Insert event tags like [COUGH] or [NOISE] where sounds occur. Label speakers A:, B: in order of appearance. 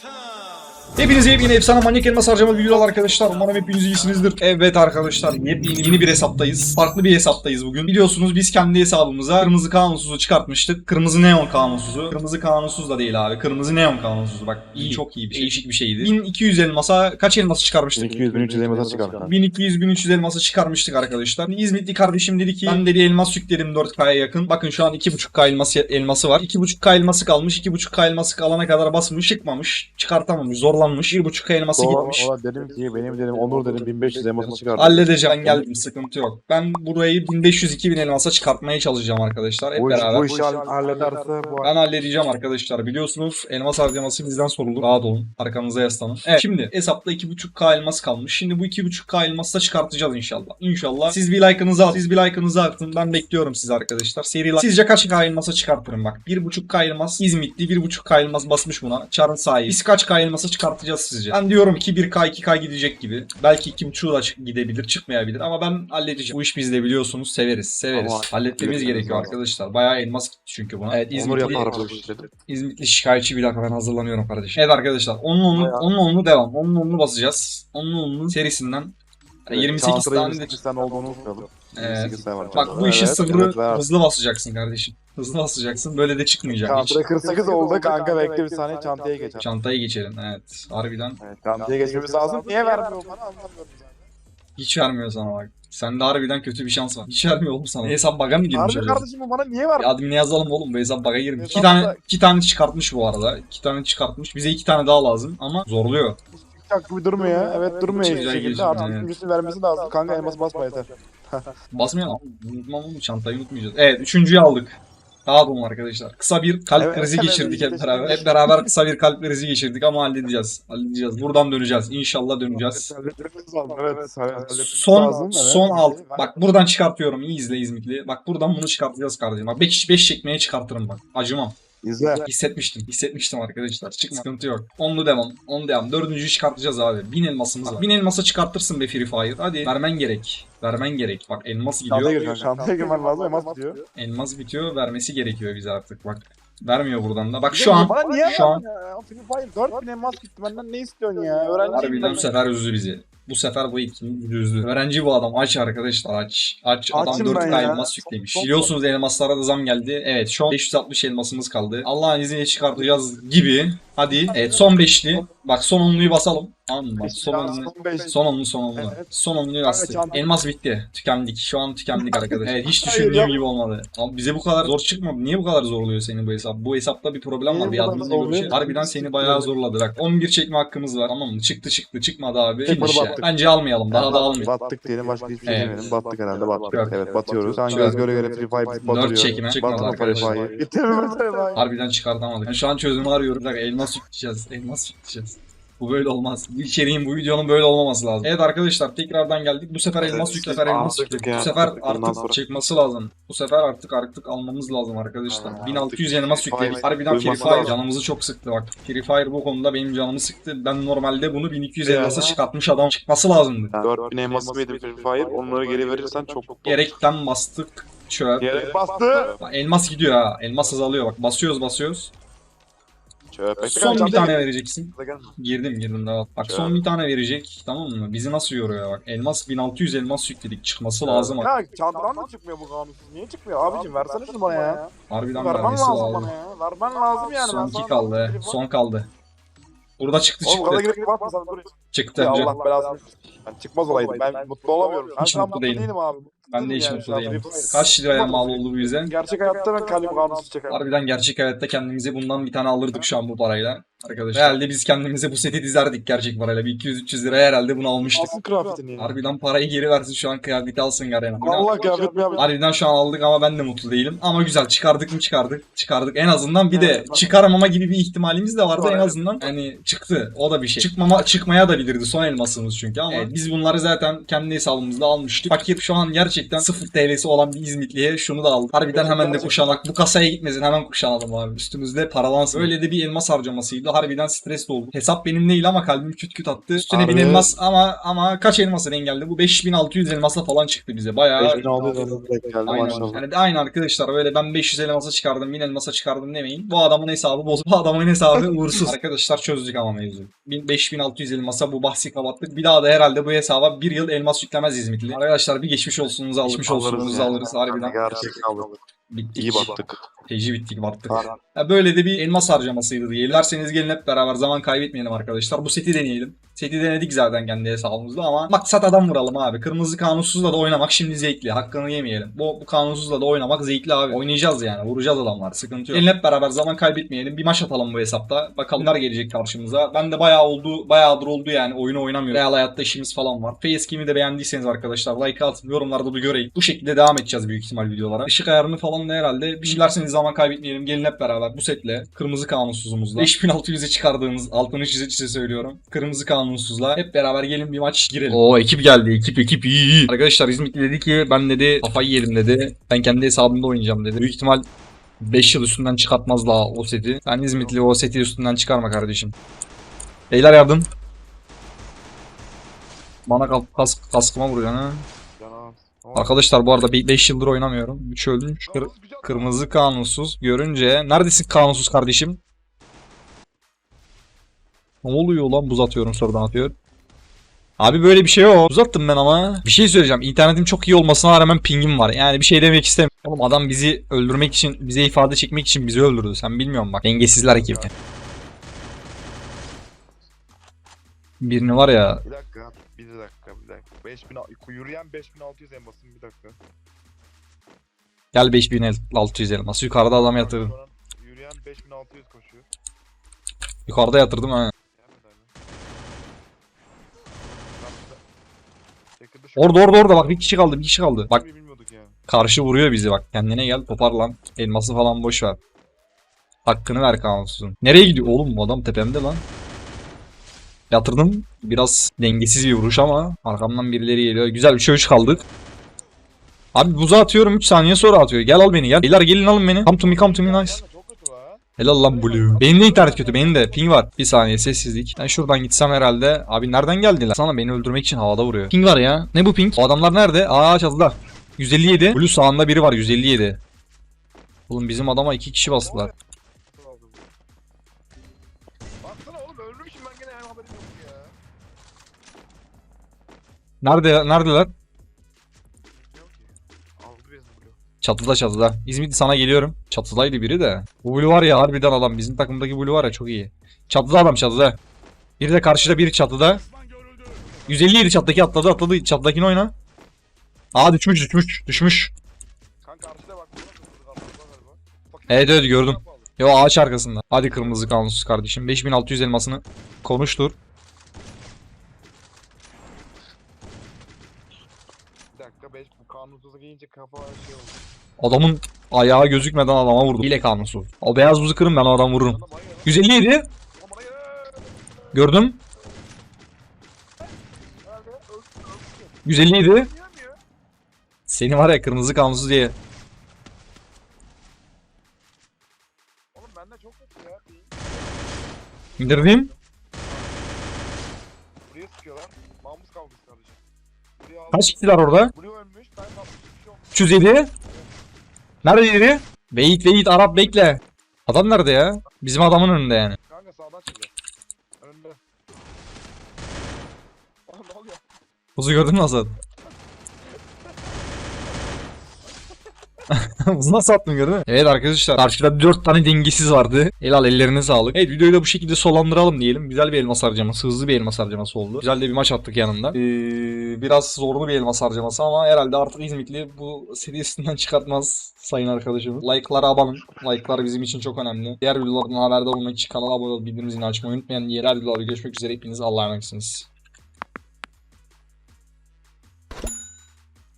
A: time. Hepinize yepyeni efsane manyak elmas harcama videolar arkadaşlar. Umarım hepiniz iyisinizdir. Evet arkadaşlar yepyeni yeni bir hesaptayız. Farklı bir hesaptayız bugün. Biliyorsunuz biz kendi hesabımıza kırmızı kanunsuzu çıkartmıştık. Kırmızı neon kanunsuzu. Kırmızı kanunsuz da değil abi. Kırmızı neon kanunsuzu. Bak iyi çok iyi bir şey. Değişik bir şeydi. 1200 elmasa kaç elması çıkarmıştık?
B: 1200 1300 elmasa çıkar.
A: 1200-1300 elması çıkarmıştık arkadaşlar. İzmitli kardeşim dedi ki ben dedi elmas yükledim 4K'ya yakın. Bakın şu an 2.5K elması, elması var. 2.5K elması kalmış. 2.5K elması kalana kadar basmış çıkmamış. Çıkartamamış. Zorlanmış. 1.5K elması
B: Ola,
A: gitmiş.
B: ola dedim ki benim dedim Onur dedim 1500 elmasa çıkar.
A: Halledeceğim ben geldim sıkıntı yok. Ben burayı 1500-2000 elmasa çıkartmaya çalışacağım arkadaşlar hep
B: Bu, iş,
A: beraber.
B: bu işi hall- hallederse bu
A: Ben halledeceğim arkadaşlar. Biliyorsunuz elmas harcaması bizden sorulur. Rahat olun. Arkamıza yaslanın. Evet şimdi hesapta 2.5k elmas kalmış. Şimdi bu 2.5k elması da çıkartacağız inşallah. İnşallah. Siz bir like'ınızı atın. Siz bir like'ınızı atın. Ben bekliyorum sizi arkadaşlar. Seri like. Sizce kaç k elmasa çıkartırım bak. 1.5k elmas İzmitli 1.5k elmas basmış buna. Çarın sahibi. Biz kaç k elmasa çıkartacağız sizce? Ben diyorum ki 1k 2k gidecek gibi. Belki 2.5'u da çık- gidebilir çıkmayabilir ama ben halledeceğim. Bu iş bizde biliyorsunuz severiz. Severiz.
B: Ama
A: Halletmemiz gerekiyor
B: lazım.
A: arkadaşlar. Bayağı elmas gitti çünkü buna. Evet İzmitli. İzmitli şikayetçi bir dakika ben hazırlanıyorum kardeşim. Evet arkadaşlar onun onu
B: Bayağı.
A: onun onu devam. Onun onu basacağız. Onun onun serisinden yani 28
B: Çağatay'ın
A: tane de
B: 28 tane olduğunu unutmayalım.
A: Evet.
B: 28 tane var.
A: Bak bu işin
B: Evet,
A: sırrı
B: evet, ver.
A: hızlı basacaksın kardeşim. Hızlı basacaksın. Böyle de çıkmayacak hiç.
B: Çantaya 48 oldu kanka bekle bir saniye çantaya geçelim.
A: Çantayı geçelim evet. Harbiden
B: Evet, çantaya geçmemiz lazım. Niye vermiyor bana anlamıyorum zaten.
A: hiç vermiyor sana bak. Sende harbiden kötü bir şans var. Hiç vermiyor oğlum sana. Hesap bug'a mı girmiş
B: Harbi
A: acaba?
B: kardeşim bu bana niye vermiyor?
A: Ya admin'e yazalım oğlum bu hesap bug'a girmiş. İki
B: Hesap
A: tane, iki tane çıkartmış bu arada. İki tane çıkartmış. Bize iki tane daha lazım ama zorluyor.
B: Hiç bir durmuyor. Evet durmuyor
A: Güzel
B: hiçbir şekilde. Artık
A: evet.
B: vermesi lazım. Kanka elmas basma yeter.
A: Basmayalım. Unutmam oğlum çantayı unutmayacağız. Evet üçüncüyü aldık. Rahat olun arkadaşlar. Kısa bir kalp
B: Evet,
A: krizi geçirdik hep beraber. Hep beraber kısa bir kalp krizi geçirdik ama halledeceğiz. Halledeceğiz. Buradan döneceğiz. İnşallah döneceğiz.
B: Evet.
A: Son
B: lazım,
A: son alt. Bak buradan çıkartıyorum. İyi izle İzmitli. Bak buradan bunu çıkartacağız kardeşim. Bak 5 5 çekmeye çıkartırım bak. Acımam.
B: İzle.
A: Hissetmiştim. Hissetmiştim arkadaşlar. Çıkma. Sıkıntı yok. Onlu devam. On devam. Dördüncüyü çıkartacağız abi. Bin elmasımız var. Bin elmasa çıkartırsın be Free Fire. Hadi. Vermen gerek. Vermen gerek. Bak elmas gidiyor.
B: Çantaya gir kanka. Çantaya girmen lazım. Elmas diyor.
A: Elmas bitiyor. Vermesi gerekiyor bize artık. Bak. Vermiyor buradan da. Bak şu an
B: Bana niye
A: şu an-
B: ya? Free Fire 4000 elmas gitti. Benden ne istiyorsun ya? Öğrenciyim
A: harbiden
B: ben.
A: bu sefer üzdü bizi. Bu sefer bu ikini üzdü. Öğrenci bu adam. Aç arkadaşlar aç. Aç. Adam
B: Açım
A: 4
B: ben
A: k
B: ya.
A: elmas yüklemiş.
B: Çok-
A: Biliyorsunuz elmaslara da zam geldi. Evet şu an 560 elmasımız kaldı. Allah'ın izniyle çıkartacağız gibi. Hadi. Evet son beşli. Bak son onluyu basalım. Tamam mı? Son onlu.
B: Son beş.
A: Son onlu.
B: Evet.
A: Son
B: çanta-
A: Elmas bitti. Tükendik. Şu an tükendik arkadaşlar. Evet hiç düşündüğüm gibi olmadı. Abi bize bu kadar zor çıkmadı. Niye bu kadar zorluyor seni bu hesap? Bu hesapta bir problem var. Bir bir şey. Harbiden seni bayağı zorladı. Bak 11 çekme hakkımız var. Tamam mı? Çıktı çıktı. Çıkmadı abi. Finish ya. Bence almayalım. Daha da almayalım.
B: Battık diyelim başka hiçbir şey
A: Evet.
B: demeyelim. Battık herhalde battık. Evet batıyoruz. Sen göz göre göre Free Fire batırıyor.
A: Dört çekime çıkmadı arkadaşlar. Harbiden çıkartamadık. Şu an çözümü arıyorum. Elmas yükleyeceğiz. Elmas yükleyeceğiz. Bu böyle olmaz. Bu içeriğin, bu videonun böyle olmaması lazım. Evet arkadaşlar tekrardan geldik. Bu sefer elmas
B: Evet,
A: yükle, bu sefer elmas
B: artık ya,
A: Bu sefer
B: artık bundan
A: artık
B: sonra-
A: çıkması lazım. Bu sefer artık artık almamız lazım arkadaşlar.
B: Aa,
A: 1600
B: artık
A: elmas
B: Free
A: yükledik.
B: Fire
A: Harbiden Free
B: duyması
A: Fire
B: lazım.
A: canımızı çok sıktı bak. Free Fire bu konuda benim canımı sıktı. Ben normalde bunu 1200
B: Ya.
A: elmasa çıkartmış adam çıkması lazımdı.
B: 4000 elmasımı yedim Free Fire. Onları geri verirsen çok mutlu olurum.
A: Gerekten bastık. Çöp.
B: Gerek bastı.
A: Bak, Elmas gidiyor ha. Elmas azalıyor bak. Basıyoruz basıyoruz.
B: Bekle,
A: Son bir tane vereceksin. Girdim girdim daha. Bak
B: Şöyle.
A: son bir tane verecek tamam mı? Bizi nasıl yoruyor bak. Elmas 1600 elmas yükledik. Çıkması lazım. bak.
B: Ya çantadan da çıkmıyor bu kanunsuz. Niye çıkmıyor abicim? Versene şunu bana ya.
A: Harbiden
B: Vermen
A: vermesi
B: lazım
A: lazım.
B: bana ya. Vermen lazım yani.
A: Son
B: Ben
A: iki kaldı. He. Son kaldı. Burada çıktı
B: Oğlum
A: çıktı.
B: girip bakma sen dur.
A: Çıktı.
B: Ya. Allah belasını. Ben çıkmaz olaydım. Ben mutlu olamıyorum. Ben
A: Hiç
B: şu an
A: mutlu
B: mutlu
A: değilim.
B: değilim abi.
A: Ben de hiç mutlu değilim. Kaç liraya mal oldu bu bize?
B: Gerçek hayatta ben kalbim kanunsuz çekerim.
A: Harbiden gerçek hayatta kendimize bundan bir tane alırdık şu an bu parayla. Arkadaşlar. Herhalde biz kendimize bu seti dizerdik gerçek parayla. Bir 200-300 liraya herhalde bunu almıştık.
B: Alsın kıyafetini ya.
A: Harbiden parayı geri versin şu an kıyafeti alsın Garen.
B: Allah kıyafet mi?
A: Harbiden şu an aldık ama ben de mutlu değilim. Ama güzel çıkardık mı çıkardık. Çıkardık en azından bir de çıkaramama gibi bir ihtimalimiz de vardı en azından. Hani çıktı. O da bir şey. Çıkmama çıkmaya da bilirdi son elmasımız çünkü ama
B: Evet.
A: biz bunları zaten kendi hesabımızda almıştık. Fakir şu an gerçekten gerçekten 0 TL'si olan bir İzmitli'ye şunu da aldım. Harbiden hemen de kuşanak. Bu kasaya gitmesin hemen kuşanalım abi. Üstümüzde paralansın. Öyle de bir elmas harcamasıydı. Harbiden stres de oldu. Hesap benim değil ama kalbim küt küt attı. Üstüne
B: Abi-
A: bin elmas ama ama kaç elması engeldi? Bu 5600 elmasla falan çıktı bize. Bayağı
B: 5600 direkt geldi maşallah.
A: Yani aynı arkadaşlar böyle ben 500 elmasa çıkardım 1000 elmasa çıkardım demeyin. Bu adamın hesabı bozuk. Bu adamın hesabı [LAUGHS] uğursuz. arkadaşlar çözdük ama mevzu. 1000 5600 elmasa bu bahsi kapattık. Bir daha da herhalde bu hesaba bir yıl elmas yüklemez İzmitli. Arkadaşlar bir geçmiş olsunuzu alırız. Geçmiş olsunuzu alırız harbiden.
B: Gerçekten aldık.
A: Bittik.
B: İyi baktık.
A: Feci bittik battık.
B: Aynen.
A: Ya böyle de bir elmas harcamasıydı diye. Dilerseniz gelin hep beraber zaman kaybetmeyelim arkadaşlar. Bu seti deneyelim. Seti denedik zaten kendi hesabımızda ama maksat adam vuralım abi. Kırmızı kanunsuzla da oynamak şimdi zevkli. Hakkını yemeyelim. Bu, bu kanunsuzla da oynamak zevkli abi. Oynayacağız yani. Vuracağız adamlar. Sıkıntı yok. Gelin hep beraber zaman kaybetmeyelim. Bir maç atalım bu hesapta. Bakalım neler gelecek karşımıza. Ben de bayağı oldu. Bayağıdır oldu yani. Oyunu oynamıyorum. Real hayatta işimiz falan var. Facecam'i de beğendiyseniz arkadaşlar like atın. Yorumlarda bir göreyim. Bu şekilde devam edeceğiz büyük ihtimal videolara. Işık ayarını falan da herhalde. Bir dilerseniz zaman kaybetmeyelim. Gelin hep beraber bu setle. Kırmızı kanunsuzumuzla. 5600'e çıkardığımız altını çize çize söylüyorum. Kırmızı kanunsuzla. Hep beraber gelin bir maç girelim. Oo ekip geldi. Ekip ekip iyi iyi. Arkadaşlar İzmitli dedi ki ben dedi kafayı yedim dedi. Ben kendi hesabımda oynayacağım dedi. Büyük ihtimal 5 yıl üstünden çıkartmaz daha o seti. Sen İzmitli o seti üstünden çıkarma kardeşim. Beyler yardım. Bana kas, kas, kaskıma vuruyor ha. Arkadaşlar bu arada 5 yıldır oynamıyorum. 3 öldüm. Kır- kırmızı kanunsuz görünce. Neredesin kanunsuz kardeşim? Ne oluyor lan buz atıyorum sonradan atıyor. Abi böyle bir şey yok. Buz attım ben ama. Bir şey söyleyeceğim. İnternetim çok iyi olmasına rağmen pingim var. Yani bir şey demek istemiyorum. Oğlum adam bizi öldürmek için, bize ifade çekmek için bizi öldürdü. Sen bilmiyorsun bak. Dengesizler gibi. Birini var ya
B: Bir dakika. Bir dakika. Bir dakika. 5000 yürüyen 5600 en basın bir dakika.
A: gel 5600 elması. Yukarıda adam yatırdım.
B: Yürüyen 5600 koşuyor.
A: Yukarıda yatırdım ha.
B: Gelmedi abi. Lan bize- Yakında şu-
A: Orada orada orada bak bir kişi kaldı bir kişi kaldı. Bak
B: bilmiyorduk
A: karşı vuruyor bizi bak. Kendine gel toparlan. Elması falan boş ver. Hakkını ver kanunsuzun. Nereye gidiyor oğlum bu adam tepemde lan. Yatırdım. Biraz dengesiz bir vuruş ama arkamdan birileri geliyor. Güzel 3'e 3 kaldık. Abi buza atıyorum 3 saniye sonra atıyor. Gel al beni gel. Beyler gelin alın beni. Come to me come to me nice.
B: Sen de Çok kötü la.
A: Helal lan Blue. Benim de internet kötü. Benim de ping var. Bir saniye sessizlik. Ben şuradan gitsem herhalde. Abi nereden geldiler? Sana beni öldürmek için havada vuruyor. Ping var ya. Ne bu ping? O adamlar nerede? Aa çatıda. 157. Blue sağında biri var 157. Oğlum bizim adama iki kişi bastılar. Nerede neredeler? Çatıda çatıda. İzmitli sana geliyorum. Çatıdaydı biri de. Bu Blue var ya harbiden adam. Bizim takımdaki Blue var ya çok iyi. Çatıda adam çatıda. Biri de karşıda biri çatıda. 157 çattaki atladı atladı. Çatıdakini oyna. Aa düşmüş düşmüş düşmüş. Evet, evet, gördüm. Yo ağaç arkasında. Hadi kırmızı kanunsuz kardeşim. 5600 elmasını konuştur.
B: Bir dakika 5 bu kanunsuzu giyince kafa şey oldu.
A: Adamın ayağı gözükmeden adama vurdu. Hile kanunsuz. O beyaz buzu kırın ben o adamı vururum.
B: Bana bana gel.
A: 157.
B: Bana bana gel.
A: Gördüm.
B: Nerede? Öldü, öldü.
A: 157.
B: Yiyemiyor.
A: Seni var ya kırmızı kanunsuz diye.
B: Oğlum bende çok kötü ya.
A: İndirdim.
B: Buraya sıkıyorlar. Mamuz kavgası kardeşim.
A: Kaç kişiler orada?
B: Blue ölmüş. Ben kaldım. Hiçbir şey olmadı.
A: 307. Nerede yeri? Wait wait Arap bekle. Adam nerede ya? Bizim adamın önünde yani.
B: Kanka sağdan çıkıyor. Önünde. Oğlum ne oluyor?
A: Buzu gördün mü Hasan? [LAUGHS] nasıl attın gördün mü? Evet arkadaşlar karşıda 4 tane dengesiz vardı. Helal ellerine sağlık. Evet videoyu da bu şekilde sonlandıralım diyelim. Güzel bir elmas harcaması, hızlı bir elmas harcaması oldu. Güzel de bir maç attık yanında. Ee, biraz zorlu bir elmas harcaması ama herhalde artık İzmitli bu serisinden [LAUGHS] çıkartmaz sayın arkadaşımız. Like'lara abanın. Like'lar bizim için çok önemli. Diğer videolardan haberdar olmak için kanala abone olup bildirim zilini açmayı unutmayın. Diğer videolarda görüşmek üzere. Hepiniz Allah'a emanetsiniz.